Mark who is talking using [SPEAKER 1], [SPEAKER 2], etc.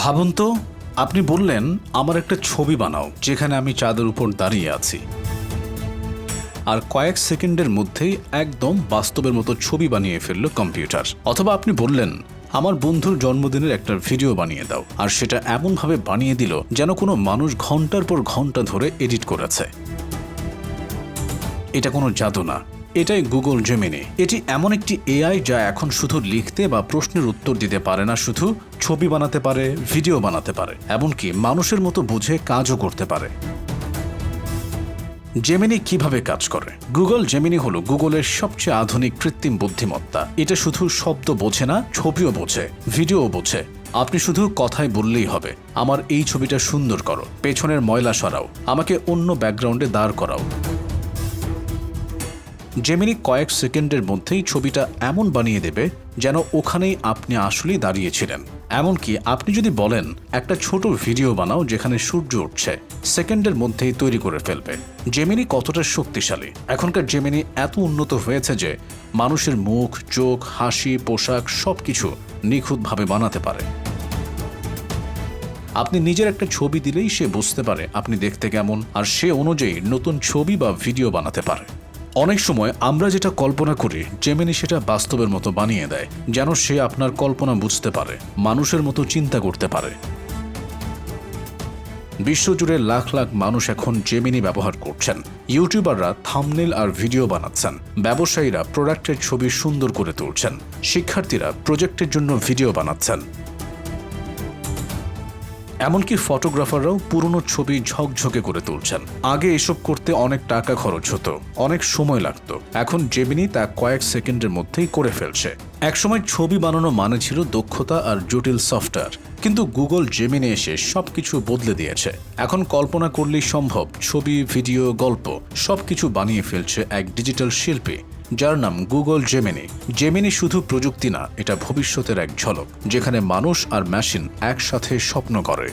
[SPEAKER 1] ভাবুন তো, আপনি বললেন আমার একটা ছবি বানাও, যেখানে আমি চাঁদের উপর দাঁড়িয়ে আছি। আর কয়েক সেকেন্ডের মধ্যেই একদম বাস্তবের মতো ছবি বানিয়ে ফেলল কম্পিউটার। অথবা আপনি বললেন, আমার বন্ধুর জন্মদিনের একটা ভিডিও বানিয়ে দাও, আর সেটা এমনভাবে বানিয়ে দিল যেন কোনো মানুষ ঘণ্টার পর ঘণ্টা ধরে এডিট করেছে। এটা কোনো জাদু না। এটাই গুগল জেমিনি এটি এমন একটি এআই যা এখন শুধু লিখতে বা প্রশ্নের উত্তর দিতে পারে না, শুধু ছবি বানাতে পারে, ভিডিও বানাতে পারে, এমনকি মানুষের মতো বুঝে কাজও করতে পারে। জেমিনি কীভাবে কাজ করে? গুগল জেমিনি হলো গুগলের সবচেয়ে আধুনিক কৃত্রিম বুদ্ধিমত্তা। এটা শুধু শব্দ বোঝে না, ছবিও বোঝে ভিডিও বোঝে। আপনি শুধু কথায় বললেই হবে, আমার এই ছবিটা সুন্দর করো, পেছনের ময়লা সরাও, আমাকে অন্য ব্যাকগ্রাউন্ডে দাঁড় করাও। জেমিনি কয়েক সেকেন্ডের মধ্যেই ছবিটা এমন বানিয়ে দেবে যেন ওখানেই আপনি আসলেই দাঁড়িয়েছিলেন। এমনকি আপনি যদি বলেন, একটা ছোট ভিডিও বানাও যেখানে সূর্য উঠছে, সেকেন্ডের মধ্যেই তৈরি করে ফেলবে। জেমিনি কতটা শক্তিশালী। এখনকার জেমিনি এত উন্নত হয়েছে যে মানুষের মুখ, চোখ, হাসি, পোশাক সবকিছু নিখুঁতভাবে বানাতে পারে। আপনি নিজের একটা ছবি দিলেই সে বুঝতে পারে আপনি দেখতে কেমন, আর সে অনুযায়ী নতুন ছবি বা ভিডিও বানাতে পারে। অনেক সময় আমরা যেটা কল্পনা করি জেমিনি সেটা বাস্তবের মতো বানিয়ে দেয়, যেন সে আপনার কল্পনা বুঝতে পারে, মানুষের মতো চিন্তা করতে পারে। বিশ্বজুড়ে লাখ লাখ মানুষ এখন জেমিনি ব্যবহার করছেন। ইউটিউবাররা থামনেল আর ভিডিও বানাচ্ছেন। ব্যবসায়ীরা প্রোডাক্টের ছবি সুন্দর করে তুলছেন। শিক্ষার্থীরা প্রজেক্টের জন্য ভিডিও বানাচ্ছেন। এমনকি ফটোগ্রাফাররাও পুরনো ছবি ঝকঝকে করে তুলছেন। আগে এসব করতে অনেক টাকা খরচ হতো, অনেক সময় লাগত। এখন জেমিনি তা কয়েক সেকেন্ডের মধ্যেই করে ফেলছে। একসময় ছবি বানানো মানে ছিল দক্ষতা আর জটিল সফটওয়্যার কিন্তু গুগল জেমিনি এসে সব কিছু বদলে দিয়েছে। এখন কল্পনা করলেই সম্ভব, ছবি, ভিডিও, গল্প সব কিছু বানিয়ে ফেলছে এক ডিজিটাল শিল্পী, যার নাম গুগল জেমিনি জেমিনি শুধু প্রযুক্তি না, এটা ভবিষ্যতের এক ঝলক, যেখানে মানুষ আর মেশিন একসাথে স্বপ্ন করে।